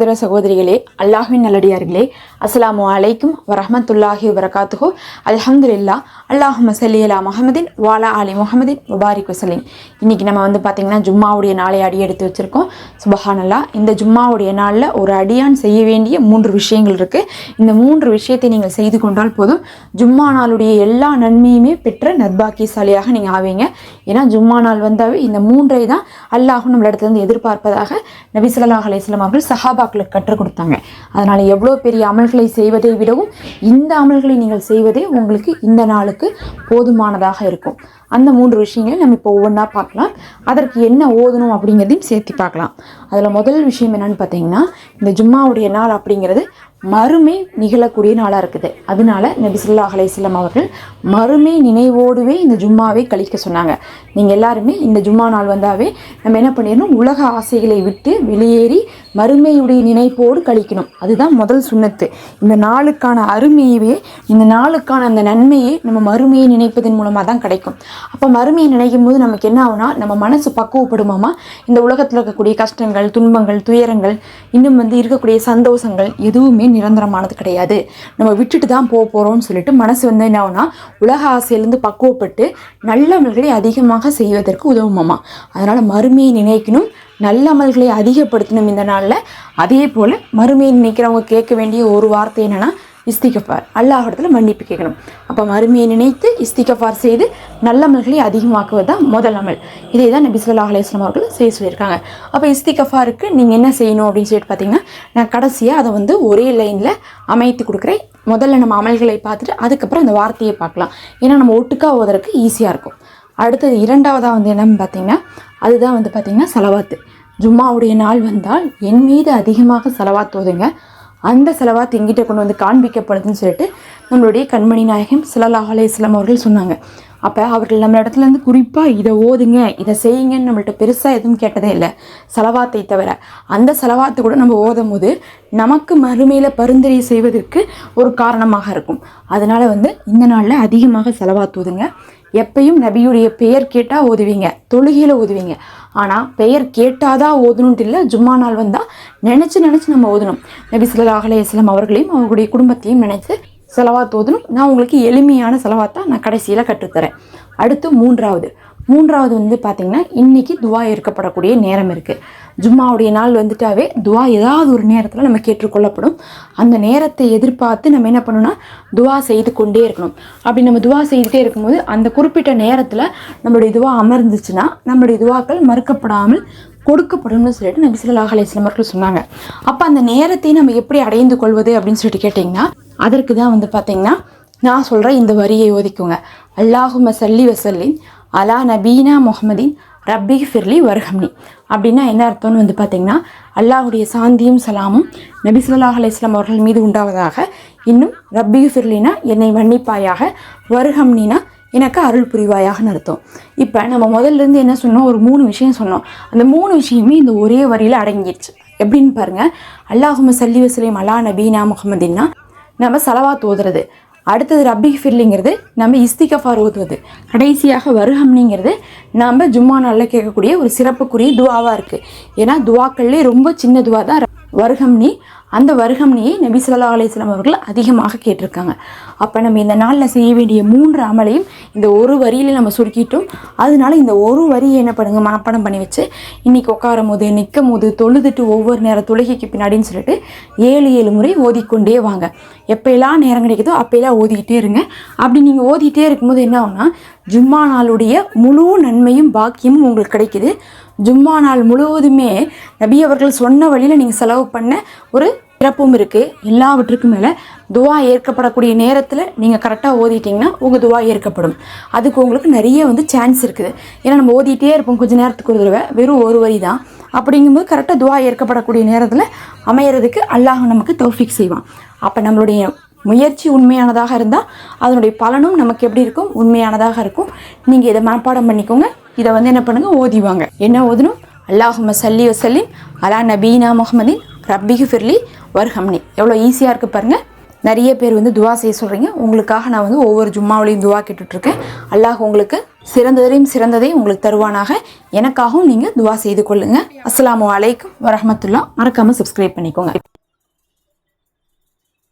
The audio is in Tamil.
சகோதர சகோதரிகளே அல்லாஹின் நல்லடியார்களே அஸ்ஸலாமு அலைக்கும் வரஹமத்துல்லாஹி வரகாத்துஹோ அல்ஹம்துலில்லா அல்லாஹ் சல்லி அலா முகமதின் வாலா அலி முகமதின் முபாரிக் வசலின் இன்னைக்கு நம்ம வந்து பார்த்திங்கன்னா ஜும்மாவுடைய நாளை அடி எடுத்து வச்சுருக்கோம். சுபஹானல்லா இந்த ஜும்மாவுடைய நாளில் ஒரு அடியான் செய்ய வேண்டிய மூன்று விஷயங்கள் இருக்குது இந்த மூன்று விஷயத்தை நீங்கள் செய்து கொண்டால் போதும். ஜும்மா நாளுடைய எல்லா நன்மையுமே பெற்ற நர்பாக்கியசாலியாக நீங்கள் ஆவீங்க. ஏன்னா ஜும்மா நாள் வந்தாவே இந்த மூன்றை தான் அல்லாஹும் நம்மளிடத்துலேருந்து எதிர்பார்ப்பதாக நபி அலையம் அவர்கள் சஹாபா சஹாபாக்களுக்கு கற்றுக் கொடுத்தாங்க. அதனால் எவ்வளோ பெரிய அமல்களை செய்வதை விடவும் இந்த அமல்களை நீங்கள் செய்வதே உங்களுக்கு இந்த நாளுக்கு போதுமானதாக இருக்கும். அந்த மூன்று விஷயங்களை நம்ம இப்போ ஒவ்வொன்றா பார்க்கலாம். அதற்கு என்ன ஓதணும் அப்படிங்கிறதையும் சேர்த்து பார்க்கலாம். அதில் முதல் விஷயம் என்னன்னு பார்த்தீங்கன்னா இந்த ஜும்மாவுடைய நாள் அப்படிங்கிறது மறுமை நிகழக்கூடிய நாளாக இருக்குது. அதனால நபிசுல்லா ஸல்லல்லாஹு அவர்கள் மறுமை நினைவோடுவே இந்த ஜும்மாவை கழிக்க சொன்னாங்க. நீங்கள் எல்லாருமே இந்த ஜும்மா நாள் வந்தாவே நம்ம என்ன பண்ணிடணும்? உலக ஆசைகளை விட்டு வெளியேறி மறுமையுடைய நினைப்போடு கழிக்கணும். அதுதான் முதல் சுண்ணத்து. இந்த நாளுக்கான அருமையவே இந்த நாளுக்கான அந்த நன்மையை நம்ம மறுமையை நினைப்பதன் மூலமாக தான் கிடைக்கும். அப்போ மறுமையை நினைக்கும் போது நமக்கு என்ன ஆகுனா நம்ம மனசு பக்குவப்படுமாமா? இந்த உலகத்தில் இருக்கக்கூடிய கஷ்டங்கள் துன்பங்கள் துயரங்கள் இன்னும் வந்து இருக்கக்கூடிய சந்தோஷங்கள் எதுவுமே நிரந்தரமானது கிடையாது. நம்ம விட்டுட்டு தான் போக போகிறோம்னு சொல்லிட்டு மனசு வந்து என்ன ஆகுனா உலக ஆசையிலேருந்து பக்குவப்பட்டு நல்லவர்களை அதிகமாக செய்வதற்கு உதவுமாமா. அதனால் மறுமையை நினைக்கணும் நல்ல அமல்களை அதிகப்படுத்தணும் இந்த நாளில். அதே போல் மறுமையை நினைக்கிறவங்க கேட்க வேண்டிய ஒரு வார்த்தை என்னென்னா இஸ்திகஃபார். அல்லாஹிடத்தில் மன்னிப்பு கேட்கணும். அப்போ மறுமையை நினைத்து இஸ்திகஃபார் செய்து நல்ல அமல்களை அதிகமாக்குவது தான் முதல் அமல். இதை தான் நபி சொல்லா அலையம் அவர்கள் செய்ய சொல்லியிருக்காங்க. அப்போ இஸ்திகஃபாருக்கு நீங்கள் என்ன செய்யணும் அப்படின்னு சொல்லிட்டு பார்த்தீங்கன்னா நான் கடைசியாக அதை வந்து ஒரே லைனில் அமைத்து கொடுக்குறேன். முதல்ல நம்ம அமல்களை பார்த்துட்டு அதுக்கப்புறம் அந்த வார்த்தையை பார்க்கலாம். ஏன்னா நம்ம ஒட்டுக்கா ஓதுறதுக்கு ஈஸியாக இருக்கும். அடுத்தது இரண்டாவதாக வந்து என்னன்னு பார்த்தீங்கன்னா அதுதான் வந்து பார்த்திங்கன்னா செலவாத்து. ஜும்மாவுடைய நாள் வந்தால் என் மீது அதிகமாக செலவாத்து ஓதுங்க. அந்த செலவாக எங்கிட்ட கொண்டு வந்து காண்பிக்கப்படுதுன்னு சொல்லிட்டு நம்மளுடைய கண்மணி நாயகம் ஸல்லல்லாஹு அலைஹி அவர்கள் சொன்னாங்க. அப்போ அவர்கள் நம்ம இடத்துலேருந்து குறிப்பாக இதை ஓதுங்க இதை செய்யுங்கன்னு நம்மள்ட்ட பெருசாக எதுவும் கேட்டதே இல்லை. செலவாத்தை தவிர. அந்த செலவாத்து கூட நம்ம ஓதும் போது நமக்கு மறுமையில் பரிந்துரை செய்வதற்கு ஒரு காரணமாக இருக்கும். அதனால் வந்து இந்த நாளில் அதிகமாக செலவாத்துவதுங்க எப்பயும் நபியுடைய பெயர் கேட்டால் ஓதுவீங்க தொழுகையில் ஓதுவீங்க. ஆனால் பெயர் கேட்டாதான் ஓதணுன்ட்டு இல்லை ஜும்மா நாள் வந்தால் நினச்சி நினச்சி நம்ம ஓதணும். நபி சிலர் அலைஹி அவர்களையும் அவர்களுடைய குடும்பத்தையும் நினச்சி செலவாத்து ஓதணும் நான் உங்களுக்கு எளிமையான செலவாத்தான் நான் கடைசியில் கற்றுத்தரேன். அடுத்து மூன்றாவது. மூன்றாவது வந்து பார்த்திங்கன்னா இன்றைக்கி துவா ஏற்கப்படக்கூடிய நேரம் இருக்குது ஜும்மாவுடைய நாள் வந்துட்டாவே துவா ஏதாவது ஒரு நேரத்தில் நம்ம கேட்டுக்கொள்ளப்படும். அந்த நேரத்தை எதிர்பார்த்து நம்ம என்ன பண்ணணும்னா துவா செய்து கொண்டே இருக்கணும். அப்படி நம்ம துவா செய்துகிட்டே இருக்கும்போது அந்த குறிப்பிட்ட நேரத்தில் நம்மளுடைய துவா அமர்ந்துச்சுன்னா நம்மளுடைய துவாக்கள் மறுக்கப்படாமல் கொடுக்கப்படும்னு சொல்லிட்டு நபி ஸல்லல்லாஹு அவர்கள் சொன்னாங்க. அப்போ அந்த நேரத்தை நம்ம எப்படி அடைந்து கொள்வது அப்படின்னு சொல்லிட்டு கேட்டிங்கன்னா அதற்கு தான் வந்து பார்த்தீங்கன்னா நான் சொல்கிற இந்த வரியை ஓதிக்குங்க. அல்லாஹும சல்லி வசல்லின் அலா நபீனா முகமதின் ரப்பி ஃபிர்லி வர்ஹம்னி. அப்படின்னா என்ன அர்த்தம்னு வந்து பார்த்தீங்கன்னா அல்லாஹுடைய சாந்தியும் சலாமும் நபி ஸல்லல்லாஹு அலைஹி அவர்கள் மீது உண்டாவதாக இன்னும் ரப்பி ஃபிர்லினா என்னை மன்னிப்பாயாக வர்ஹம்னினா எனக்கு அருள் புரிவாயாகன்னு அர்த்தம். இப்போ நம்ம முதல்ல இருந்து என்ன சொன்னோம் ஒரு மூணு விஷயம் சொன்னோம் அந்த மூணு விஷயமே இந்த ஒரே வரியில் அடங்கிடுச்சு எப்படின்னு பாருங்க. அல்லாஹும சல்லி வசலிம் அலா நபீனா முகமதின்னா நம்ம சலவாத் ஓதுறது அடுத்தது ரப்பி ஃபில்லிங்கிறது நம்ம இஸ்திகஃபார் ஓதுவது கடைசியாக வருஹம்னிங்கிறது நம்ம ஜும்மா நாளில் கேட்கக்கூடிய ஒரு சிறப்புக்குரிய துவாவாக இருக்குது ஏன்னா துவாக்கள்லேயே ரொம்ப சின்ன துவா தான் வருகம்னி அந்த வருகம்னியை நபி சொல்லா அலிஸ்லாம் அவர்கள் அதிகமாக கேட்டிருக்காங்க. அப்போ நம்ம இந்த நாளில் செய்ய வேண்டிய மூன்று அமலையும் இந்த ஒரு வரியில் நம்ம சுருக்கிட்டோம். அதனால இந்த ஒரு வரியை என்ன பண்ணுங்கள் மனப்பாடம் பண்ணி வச்சு இன்றைக்கி உட்காரும் போது நிற்கும் போது தொழுதுட்டு ஒவ்வொரு நேரம் தொழுகைக்கு பின்னாடின்னு சொல்லிட்டு ஏழு ஏழு முறை ஓதிக்கொண்டே வாங்க. எப்போயெல்லாம் நேரம் கிடைக்குதோ அப்போயெல்லாம் ஓதிக்கிட்டே இருங்க. அப்படி நீங்கள் ஓதிக்கிட்டே இருக்கும்போது என்ன ஆகும்னா ஜும்மா நாளுடைய முழு நன்மையும் பாக்கியமும் உங்களுக்கு கிடைக்குது. ஜும்மா நாள் முழுவதுமே நபி அவர்கள் சொன்ன வழியில் நீங்கள் செலவு பண்ண ஒரு சிறப்பும் இருக்குது எல்லாவற்றுக்கும் மேலே துவா ஏற்கப்படக்கூடிய நேரத்தில் நீங்கள் கரெக்டாக ஓதிட்டிங்கன்னா உங்கள் துவா ஏற்கப்படும். அதுக்கு உங்களுக்கு நிறைய வந்து சான்ஸ் இருக்குது. ஏன்னா நம்ம ஓதிட்டே இருப்போம் கொஞ்சம் நேரத்துக்கு ஒரு தடவை. வெறும் ஒரு வரி தான். அப்படிங்கும்போது கரெக்டாக துவா ஏற்கப்படக்கூடிய நேரத்தில் அமையிறதுக்கு அல்லாஹ் நமக்கு தௌஃபிக் செய்வான். அப்போ நம்மளுடைய முயற்சி உண்மையானதாக இருந்தால் அதனுடைய பலனும் நமக்கு எப்படி இருக்கும்? உண்மையானதாக இருக்கும். நீங்கள் இதை மனப்பாடம் பண்ணிக்கோங்க. இதை வந்து என்ன பண்ணுங்கள் ஓதிவாங்க. என்ன ஓதணும்? அல்லாஹும சல்லி வசல்லிம் அலா நபீனா முகமதின் ரப்பிகு ஃபிர்லி வர்ஹம்னி. எவ்வளோ ஈஸியாக இருக்குது பாருங்கள் நிறைய பேர் வந்து துவா செய்ய சொல்கிறீங்க உங்களுக்காக நான் வந்து ஒவ்வொரு ஜும்மாவிலையும் துவா கேட்டுட்ருக்கேன். அல்லாஹ் உங்களுக்கு சிறந்ததையும் சிறந்ததையும் உங்களுக்கு தருவானாக. எனக்காகவும் நீங்கள் துவா செய்து கொள்ளுங்கள் அஸ்ஸலாமு வலைக்கம் வரஹ்மத்துல்லாஹ் மறக்காமல் சப்ஸ்கிரைப் பண்ணிக்கோங்க.